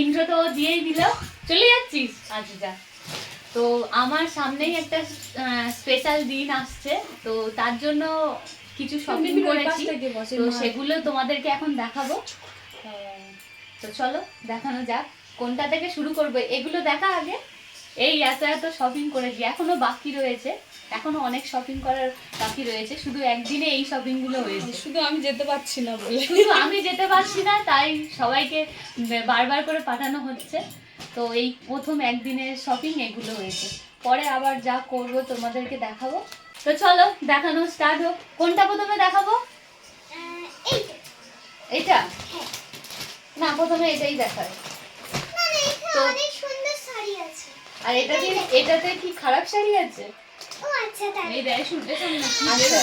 Intro তো দিয়েই দিল। চলে যাচ্ছিস আচ্ছা যা। তো আমার সামনেই একটা স্পেশাল দিন আসছে। তো তার জন্য কিছু শপিং করেছি। তো সেগুলো তোমাদেরকে এখন দেখাবো। তো চলো দেখানো যাক। কোনটা থেকে শুরু করবে? এগুলো দেখা আগে। এই এত এত শপিং করেছি এখনও বাকি রয়েছে। এখনও অনেক শপিং করার বাকি রয়েছে শুধু একদিনে এই শপিংগুলো হয়েছে। শুধু আমি যেতে পারছি না বলে। শুধু আমি যেতে পারছি না তাই সবাইকে বারবার করে পাঠানো হচ্ছে। তো এই প্রথম একদিনের শপিং এগুলো হয়েছে। পরে আবার যা করব তোমাদেরকে দেখাবো। তো চলো দেখানো স্টার্ট হোক। কোনটা প্রথমে দেখাবো? এটা না প্রথমে এটাই দেখায়। তো আর এটাতে এটাতে কি খারাপ শাড়ি আছে? ও আচ্ছা তাই। এই দেয় শুনতে সামনে কি আচ্ছা।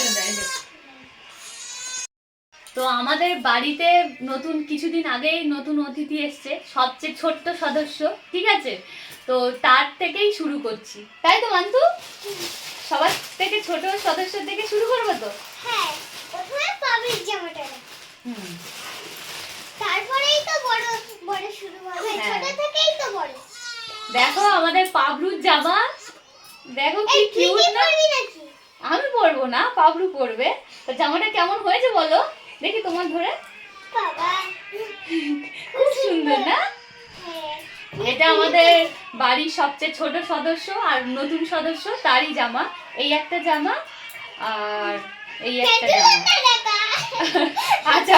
তো আমাদের বাড়িতে নতুন কিছুদিন আগেই নতুন অতিথি এসছে সবচেয়ে ছোট্ট সদস্য ঠিক আছে? তো তার থেকেই শুরু করছি। তাই তো মান্তু? সবার থেকে ছোট সদস্য থেকে শুরু করব তো? হ্যাঁ প্রথমে পাবের জামাটা হুম। তারপরেই তো বড় বড় শুরু হবে। হ্যাঁ। ছোট থেকেই তো বড়। দেখো আমাদের পাবলুর জামা। দেখো কি কিউট না? আমি পরবো না পাবলু পরবে। তো জামাটা কেমন হয়েছে বলো? দেখি তোমার ধরে। খুব সুন্দর। না? হ্যাঁ। এটা আমাদের বাড়ির সবচেয়ে ছোট সদস্য আর নতুন সদস্য তারই জামা। এই একটা জামা আর এই একটা জামা। আচ্ছা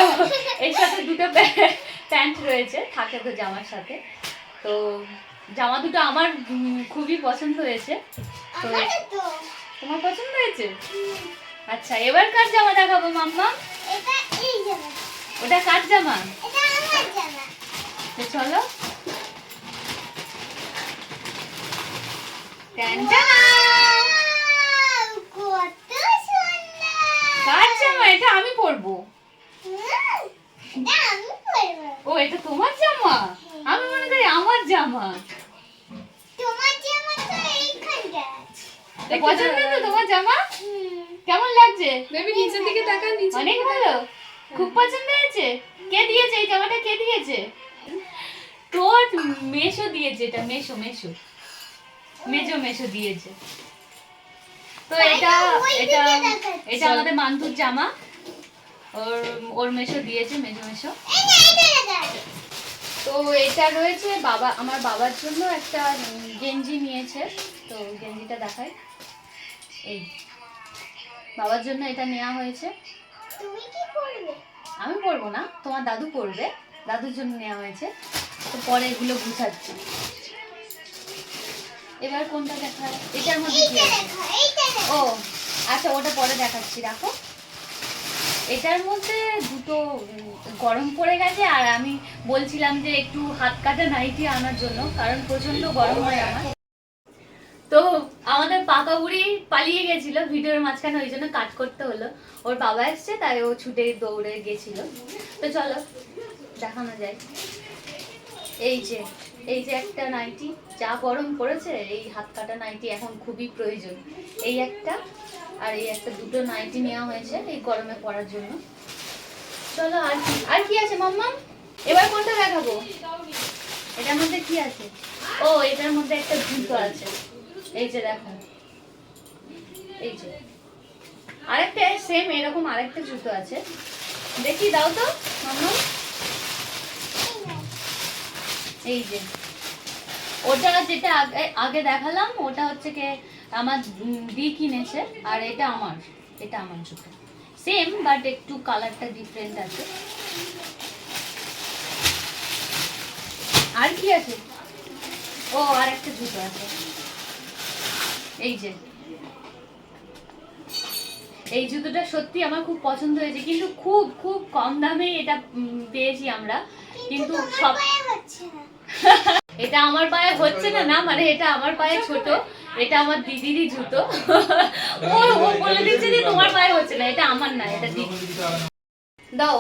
এর সাথে দুটো প্যা- প্যান্ট রয়েছে থাকে তো জামার সাথে। তো জামা দুটো আমার খুবই পছন্দ হয়েছে। তো তোমার পছন্দ হয়েছে? আচ্ছা এবার কার জামা দেখাবো মাম্মা? ওটা কার জামা? চলো। কার জামা এটা? আমি পরবো। এটা আমি পরবো। ও এটা তোমার জামা আমি মনে করি আমার জামা তোমার জামা তো এইখানটা আছে। পছন্দ তো তোমার জামা? কেমন লাগছে? বেবি নিচের দিকে তাকা নিচে অনেক ভালো। খুব পছন্দ হয়েছে? কে দিয়েছে এই জামাটা? কে দিয়েছে? তোর মেশো দিয়েছে এটা মেশো মেশো। মেজো মেশো দিয়েছে। তো এটা এটা। এটা আমাদের মান্তুর জামা। ওর ওর মেশো দিয়েছে মেজো মেশো। তো এটা রয়েছে বাবা আমার বাবার জন্য একটা গেঞ্জি নিয়েছে। তো গেঞ্জিটা দেখাই। এই বাবার জন্য এটা নেওয়া হয়েছে। তুমি কি করবে আমি পরবো না তোমার দাদু পরবে। দাদুর জন্য নেওয়া হয়েছে। তো পরে এগুলো বুঝাচ্ছি এবার কোনটা দেখা এটার মধ্যে ও আচ্ছা ওটা পরে দেখাচ্ছি রাখো। এটার মধ্যে দুটো গরম পড়ে গেছে, আর আমি বলছিলাম যে একটু হাত কাটা নাইটি আনার জন্য, কারণ প্রচণ্ড গরম হয় আমার। তো আমাদের পাকা বুড়ি পালিয়ে গেছিল, ভিডিওর মাঝখানে ওই জন্য কাট করতে হলো। ওর বাবা এসছে, তাই ও ছুটে দৌড়ে গেছিল। তো চলো, দেখানো যায় এই যে এই যে একটা নাইটি, যা গরম পড়েছে এই হাত কাটা নাইটি এখন খুবই প্রয়োজন। এই একটা আর এই একটা দুটো নাইটি নেওয়া হয়েছে এই গরমে পরার জন্য। চলো, আর কি আর কি আছে মাম্মা এবার কোনটা দেখাবো? এটার মধ্যে কি আছে? ও, এটার মধ্যে একটা জুতো আছে। এই যে দেখো। এই যে। আরেকটা সেম এরকম আরেকটা জুতো আছে। দেখি, দাও তো মাম্মা এই যে। ওটা যেটা আগে আগে দেখালাম ওটা হচ্ছে কি আমার দি কিনেছে আর এটা আমার এটা আমার জুতো। সেম বাট একটু কালারটা ডিফারেন্ট আছে। আর কি আছে? ও আর একটা জুতো আছে। এই যে। এই জুতোটা সত্যি আমার খুব পছন্দ হয়েছে কিন্তু খুব খুব কম দামে এটা পেয়েছি আমরা। কিন্তু সব এটা আমার পায়ে হচ্ছে না না মানে এটা আমার পায়ে ছোট। এটা আমার দিদিরই জুতো। ও ও বলে দিচ্ছে যে তোমার পায়ে হচ্ছে না, এটা আমার না, এটা দিদি দাও।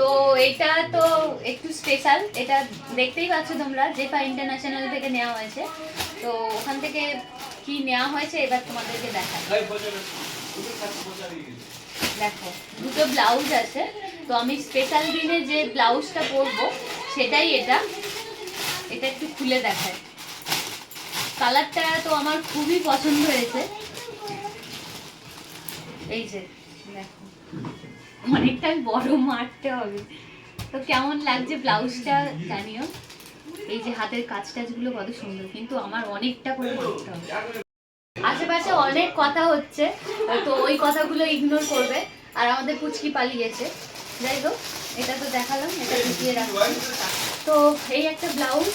তো এটা তো একটু স্পেশাল এটা দেখতেই পাচ্ছ তোমরা, জেফা ইন্টারন্যাশনাল থেকে নেওয়া হয়েছে। তো ওখান থেকে কি নেওয়া হয়েছে, এবার তোমাদেরকে দেখাই। দেখো, দুটো ব্লাউজ আছে। তো আমি স্পেশাল দিনে যে ব্লাউজটা পরবো, সেটাই এটা। এটা একটু খুলে দেখায়। কালারটা তো আমার খুবই পছন্দ হয়েছে। এই যে, দেখো। অনেকটাই বড় মারতে হবে। তো কেমন লাগছে ব্লাউজটা জানিও? এই যে হাতের কাজ টাজগুলো কত সুন্দর, কিন্তু আমার অনেকটা করে মারতে হবে। আশেপাশে অনেক কথা হচ্ছে, তো ওই কথাগুলো ইগনোর করবে। আর আমাদের পুচকি পালিয়েছে। যাই হোক, এটা তো দেখালাম, এটা ঢুকিয়ে রাখলাম তো এই একটা ব্লাউজ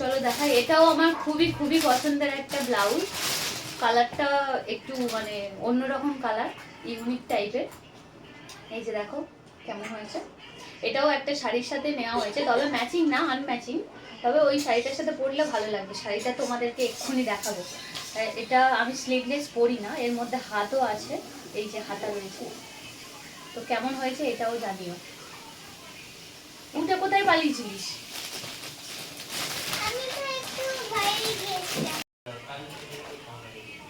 চলো দেখাই। এটাও আমার খুবই খুবই পছন্দের একটা ব্লাউজ কালারটা একটু মানে অন্যরকম কালার ইউনিক টাইপের এই যে দেখো, কেমন হয়েছে। এটাও একটা শাড়ির সাথে নেওয়া হয়েছে। তবে ম্যাচিং না আনম্যাচিং তবে ওই শাড়িটার সাথে পরলে ভালো লাগবে। শাড়িটা তোমাদেরকে এক্ষুনি দেখাবো। এটা আমি স্লিভলেস পরি না, এর মধ্যে হাতও আছে। এই যে হাতা রয়েছে। তো কেমন হয়েছে এটাও জানিও। উঠে কোথায় পালিয়েছিলিস?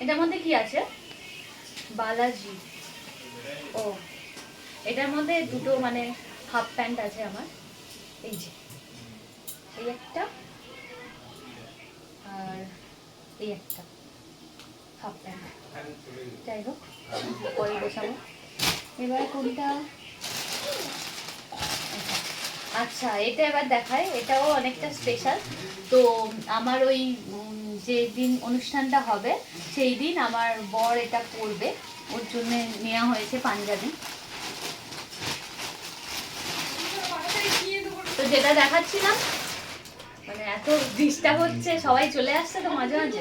এটার মধ্যে কি আছে? বালাজি। ও এটার মধ্যে দুটো মানে হাফ প্যান্ট আছে আমার। এই যে এই একটা আর এই একটা হাফ প্যান্ট যাই হোক পরে বসাবো। এবার কোনটা? আচ্ছা এটা এবার দেখায় এটাও অনেকটা স্পেশাল তো আমার ওই যে দিন অনুষ্ঠানটা হবে সেই দিন আমার বর এটা পরবে ওর জন্য নেওয়া হয়েছে পাঞ্জাবি। তো যেটা দেখাচ্ছিলাম এত ডিস্টার্ব হচ্ছে সবাই চলে আসছে তো মাঝে মাঝে।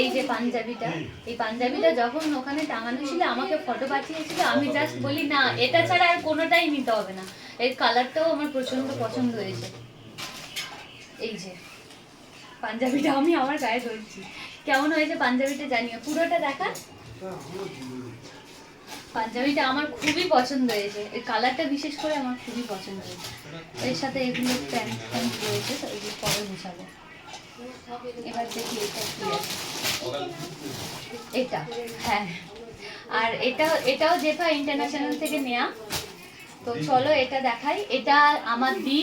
এই যে পাঞ্জাবিটা এই পাঞ্জাবিটা যখন ওখানে টাঙানো ছিল আমাকে ফটো পাঠিয়েছিল আমি জাস্ট বলি না এটা ছাড়া আর কোনোটাই নিতে হবে না। এর কালারটাও আমার প্রচণ্ড পছন্দ হয়েছে। এই যে পাঞ্জাবিটা আমি আমার গায়ে ধরছি। কেমন হয়েছে পাঞ্জাবিটা জানিও? পুরোটা দেখা? পাঞ্জাবিটা আমার খুবই পছন্দ হয়েছে। এর কালারটা বিশেষ করে আমার খুবই পছন্দ হয়েছে। এর সাথে এগুলো প্যান্ট প্যান্ট রয়েছে, তো এগুলো পরে গুছাবো। এবার দেখি এটা কি আছে। এটা হ্যাঁ। আর এটা, এটাও জেফা ইন্টারন্যাশনাল থেকে নেয়া। তো চলো এটা দেখাই। এটা আমার দি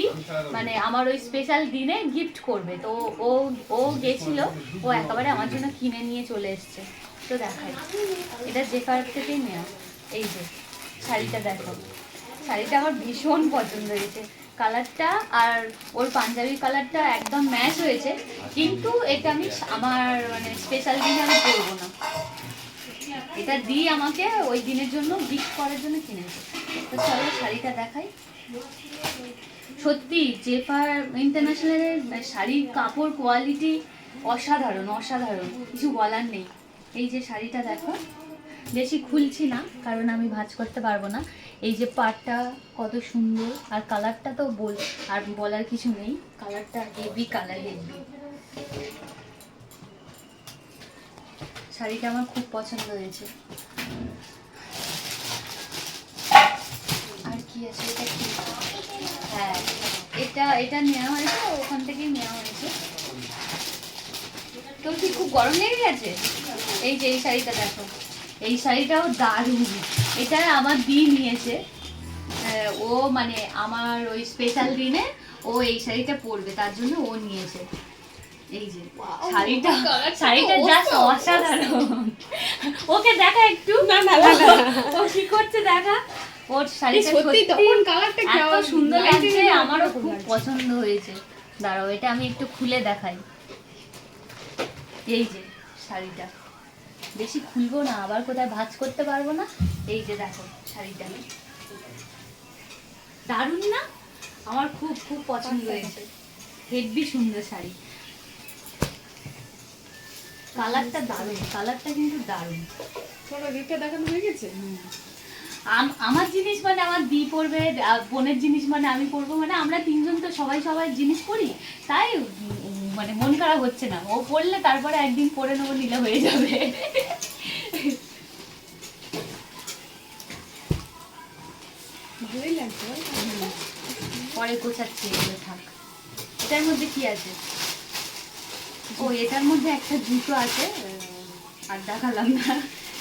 মানে আমার ওই স্পেশাল দিনে গিফট করবে। তো ও ও গেছিল, ও একেবারে আমার জন্য কিনে নিয়ে চলে এসছে। তো দেখাই। এটা জেফার থেকেই নেওয়া এই যে, শাড়িটা দেখো। শাড়িটা আমার ভীষণ পছন্দ হয়েছে। কালারটা আর ওর পাঞ্জাবি কালারটা একদম ম্যাচ হয়েছে। কিন্তু এটা আমি আমার মানে স্পেশাল দিনে আমি পরবো না। এটা দিয়ে আমাকে ওই দিনের জন্য গিফট করার জন্য কিনেছে তো চলো শাড়িটা দেখাই। সত্যি জেফার ইন্টারন্যাশনালের শাড়ির কাপড় কোয়ালিটি অসাধারণ অসাধারণ। কিছু বলার নেই। এই যে শাড়িটা দেখো। বেশি খুলছি না, কারণ আমি ভাঁজ করতে পারব না। এই যে পাটটা কত সুন্দর, আর কালারটা তো বল, আর বলার কিছু নেই, কালারটা হেভি কালার হেভি শাড়িটা আমার খুব পছন্দ হয়েছে। আর কি আছে? এটা কি? হ্যাঁ এটা এটা নেওয়া হয়েছে, ওখান থেকেই নেওয়া হয়েছে। তো কি খুব গরম লেগে গেছে? এই যে, এই শাড়িটা দেখো। এই শাড়িটাও দারুণ। এটা আমার দি নিয়েছে। ও মানে আমার ওই স্পেশাল দিনে ও এই শাড়িটা পরবে তার জন্য ও নিয়েছে। এই যে শাড়িটা শাড়িটা জাস্ট অসাধারণ। ওকে দেখা একটু। না, না, না, না। ও কি করছে দেখা? ওর শাড়িটা সত্যি সত্যি তখন কালারটা এত সুন্দর লাগছে আমারও খুব পছন্দ হয়েছে। দাঁড়াও এটা আমি একটু খুলে দেখাই। এই যে শাড়িটা। বেশি খুলবো না আবার কোথায় ভাজ করতে পারব না? এই যে দেখো শাড়িটা। আমি দারুণ না? আমার খুব খুব পছন্দ হয়েছে। হেভি সুন্দর শাড়ি। কালারটা দারুণ কালারটা কিন্তু দারুণ। গিফটটা দেখানো হয়ে গেছে? আম- আমার জিনিস মানে আমার দি পরবে বোনের জিনিস মানে আমি পরবো মানে আমরা তিনজন তো সবাই সবাই জিনিস পরি তাই মানে মন খারাপ হচ্ছে না। ও পরলে তারপরে একদিন পরে নেব নিলে হয়ে যাবে। আমি গোছাচ্ছি এগুলো থাক। এটার মধ্যে কি আছে? ও এটার মধ্যে একটা জুতো আছে আর দেখালাম না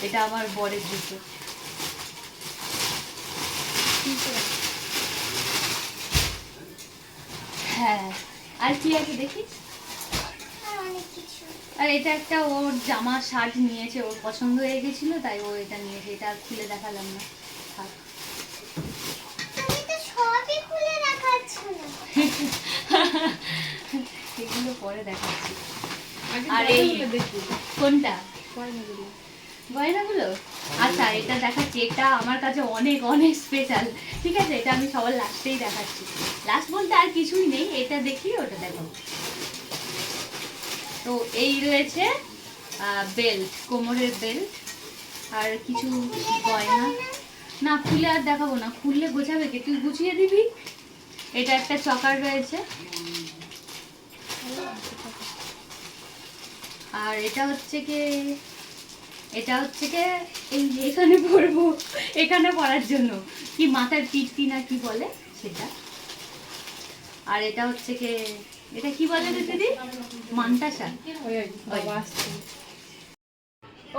এটা আমার বরের জুতো। হ্যাঁ আর কি আছে দেখি? আর এটা একটা ওর জামা শার্ট নিয়েছে ওর পছন্দ হয়ে গেছিল তাই ও এটা নিয়েছে এটা খুলে দেখালাম না। থাক। পরে দেখাচ্ছি। আর এই- কোনটা? গয়নাগুলো গয়নাগুলো? আচ্ছা এটা দেখাচ্ছি। এটা আমার কাছে অনেক অনেক স্পেশাল ঠিক আছে এটা আমি সবার লাস্টেই দেখাচ্ছি। লাস্ট বলতে আর কিছুই নেই। এটা দেখি ওটা দেখো তো এই রয়েছে বেল্ট কোমরের বেল্ট আর কিছু গয়না। না খুলে আর দেখাবো না। খুললে গোছাবে কি? তুই গুছিয়ে দিবি? এটা একটা চকার রয়েছে। আর এটা হচ্ছে কি এটা হচ্ছে কি এই এখানে পরবো এখানে পরার জন্য। কি মাথার পিট্টি না কি বলে সেটা? আর এটা হচ্ছে কি এটা কি বলে দিদি? মান্তাসা।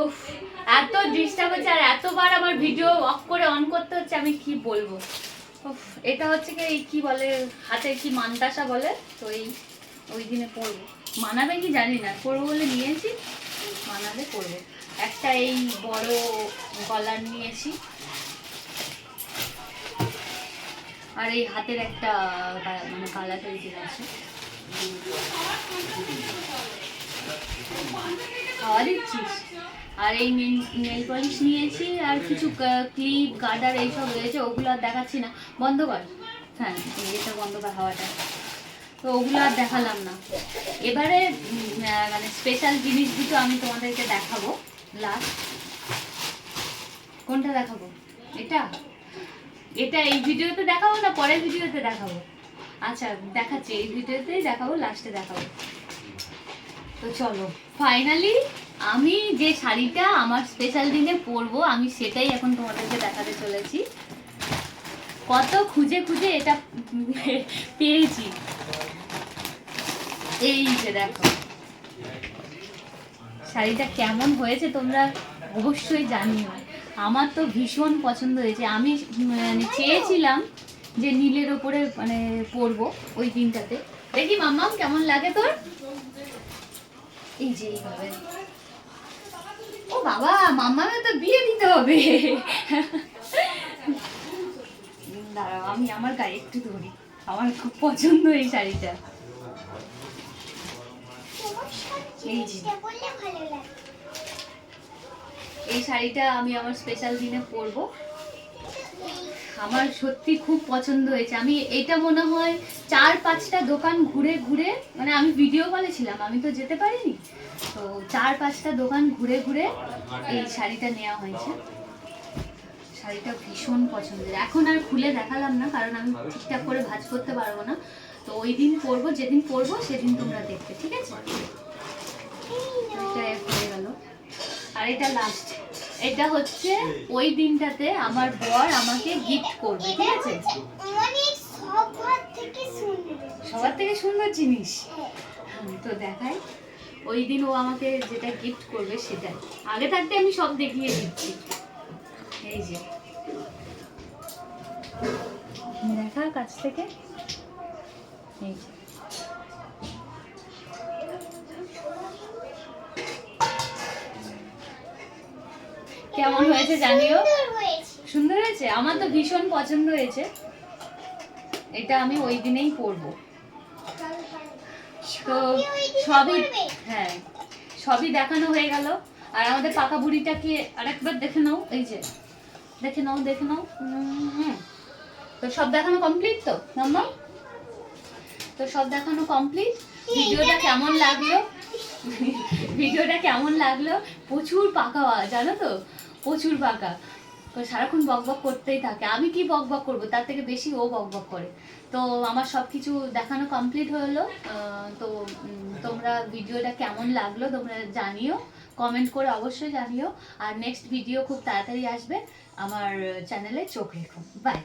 উফ এত ডিস্টার্ব হচ্ছে আর এতবার আমার ভিডিও অফ করে অন করতে হচ্ছে আমি কি বলব? উফ এটা হচ্ছে কি এই কি বলে হাতে কি মান্তাসা বলে? তো এই ওই দিনে পরবো মানাবে কি জানি না পরবো বলে নিয়েছি, মানাবে পরবো একটা এই বড় গলার নিয়েছি। আর এই হাতের একটা মানে গালা তৈরি আছে। খাওয়া দিচ্ছিস? আর এই নেল পলিশ নিয়েছি, আর কিছু ক্লিপ, গার্ডার এইসব রয়েছে, ওগুলো আর দেখাচ্ছি না। বন্ধ কর। হ্যাঁ এটা বন্ধ কর হাওয়াটা। তো ওগুলো আর দেখালাম না। এবারে মানে স্পেশাল জিনিস দুটো আমি তোমাদেরকে দেখাবো লাস্ট কোনটা দেখাবো? এটা? এটা এই ভিডিওতে দেখাবো না পরের ভিডিওতে দেখাবো? আচ্ছা দেখাচ্ছি, এই ভিডিওতেই দেখাবো লাস্টে দেখাবো। তো চলো ফাইনালি আমি যে শাড়িটা আমার স্পেশাল দিনে পরবো, আমি সেটাই এখন তোমাদেরকে দেখাতে চলেছি। কত খুঁজে খুঁজে এটা পেয়েছি এই যে দেখো। শাড়িটা কেমন হয়েছে তোমরা অবশ্যই জানিও। আমার তো ভীষণ পছন্দ হয়েছে। আমি মানে চেয়েছিলাম যে নীলের ওপরে মানে পরবো ওই দিনটাতে। দেখি মাম্মাম, কেমন লাগে তোর? এই যে ও বাবা, মাম্মামে তো বিয়ে দিতে হবে। দাঁড়াও, আমি আমার গায়ে একটু ধরি। আমার খুব পছন্দ এই শাড়িটা। এই শাড়িটা আমি আমার স্পেশাল দিনে পরবো। আমার সত্যি খুব পছন্দ হয়েছে। আমি এটা মনে হয় চার পাঁচটা দোকান ঘুরে ঘুরে মানে আমি ভিডিও কলে ছিলাম আমি তো যেতে পারিনি। তো চার পাঁচটা দোকান ঘুরে ঘুরে এই শাড়িটা নেওয়া হয়েছে। শাড়িটা ভীষণ পছন্দের। এখন আর খুলে দেখালাম না, কারণ আমি ঠিকঠাক করে ভাজ করতে পারব না। তো ওই দিন পরবো, যেদিন পরবো সেদিন তোমরা দেখবে, ঠিক আছে? এটা হয়ে গেল। আর এটা লাস্ট এটা হচ্ছে ওই দিনটাতে আমার বর আমাকে গিফট করবে, ঠিক আছে? সবার থেকে সুন্দর জিনিস। হ্যাঁ। তো দেখাই। ওই দিন ও আমাকে যেটা গিফট করবে সেটাই। আগে থাকতে আমি সব দেখিয়ে দিচ্ছি। এই যে। দেখা কাছ থেকে। এই কেমন হয়েছে জানিও? সুন্দর হয়েছে। আমার তো ভীষণ পছন্দ হয়েছে। এটা আমি ওই দিনেই পরবো। তো সবই? হ্যাঁ। সবই দেখানো হয়ে গেল। আর আমাদের পাকা বুড়িটাকে আরেকবার দেখে নাও। এই যে। দেখে নাও দেখে নাও। তো সব দেখানো কমপ্লিট তো? নাম্বার? তো সব দেখানো কমপ্লিট ভিডিওটা কেমন লাগল? ভিডিওটা কেমন লাগল? প্রচুর পাকা জানো তো? প্রচুর পাকা। সারাক্ষণ বক বক করতেই থাকে। আমি কি বক বক করব? তার থেকে বেশি ও বক বক করে। তো আমার সব কিছু দেখানো কমপ্লিট হলো। তো তোমরা ভিডিওটা কেমন লাগল তোমরা জানিও। কমেন্ট করে অবশ্যই জানিও। আর নেক্সট ভিডিও খুব তাড়াতাড়ি আসবে। আমার চ্যানেলে চোখ রেখো। বাই